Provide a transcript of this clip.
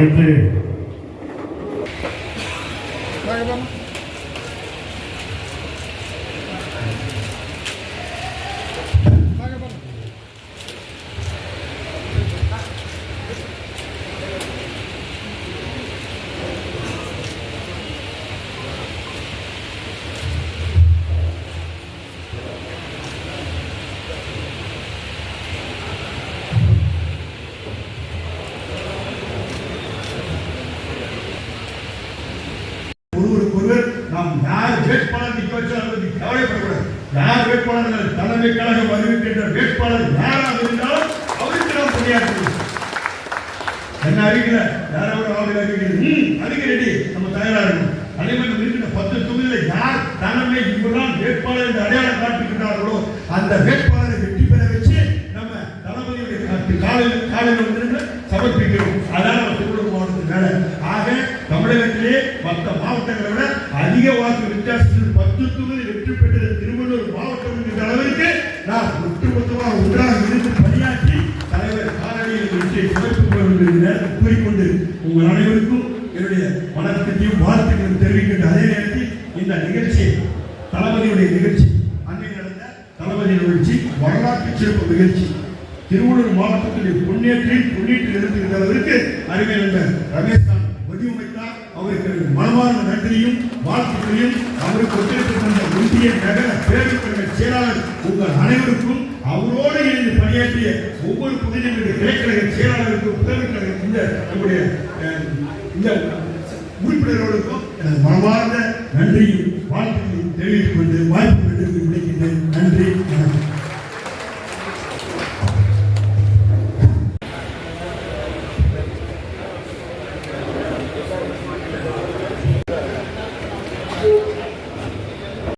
அடுத்து வேட்பாளர் நிற்க அதை பற்றி கவலைப்படக்கூடாது. யார் வேட்பாளர்கள்? தலைமை கழகம் அறிவிக்கின்ற வேட்பாளர் யாராக இருந்தாலும் அவருக்கு நாம் பணியாற்றுவோம் என்ன அறிவிக்கல யாராவது அவங்க அறிவிக்கிறது ம் அதுக்கு ரெடி. நம்ம தயாரா இருக்கணும் அதே மாதிரி இருக்கிற பத்து தொகுதியில் யார் தலைமை இவர்தான் வேட்பாளர் என்று அடையாளம் காட்டுகின்றார்களோ அந்த வேட்பாளரை வெற்றி பெற வச்சு நம்ம தளபதியுடைய காலையில் காலையில் வந்து சமர்ப்பிக்கிறோம். அதான் நம்ம திருவள்ளூர் மாவட்டத்தின் வேலை ஆக தமிழகத்திலே மற்ற மாவட்டங்களை விட அதிக வாக்கு வித்தியாசத்தில் பத்து தொகுதி வெற்றி பெற்றது திருவள்ளூர் மாவட்டம் என்கிற அளவிற்கு நான் ஒட்டுமொத்தமாக ஒன்றாக இருந்து பணியாற்றி தலைவர் காரணியில் வெற்றியை சிறப்பு கூறிக்கொண்டு உங்கள் அனைவருக்கும் என்னுடைய வணக்கத்தையும் வாழ்த்துக்களும் தெரிவிக்கின்ற அதே நேரத்தில் இந்த நிகழ்ச்சி தளபதியுடைய நிகழ்ச்சி அன்னை நடந்த தளபதி நிகழ்ச்சி வரலாற்று சிறப்பு நிகழ்ச்சி திருவள்ளூர் மாவட்டத்தில் பொன்னேற்றில் பொன்னேற்றில் இருந்துகின்ற அளவிற்கு அறிவியல் ரமேஷ் மனமார்ந்த நன்றியும் வாழ்த்துக்களையும் அவருக்கு ஒத்துழைப்பு இந்திய ஒன்றிய நகர கழக செயலாளர் உங்கள் அனைவருக்கும் அவரோடு இணைந்து பணியாற்றிய ஒவ்வொரு புதிய கிளைக்கழக செயலாளருக்கும் புதவிக் கழக இந்த நம்முடைய இந்த உறுப்பினர்களுக்கும் எனது மனமார்ந்த நன்றியும் வாழ்த்துக்களையும் தெரிவித்துக் கொண்டு வாய்ப்பு நன்றி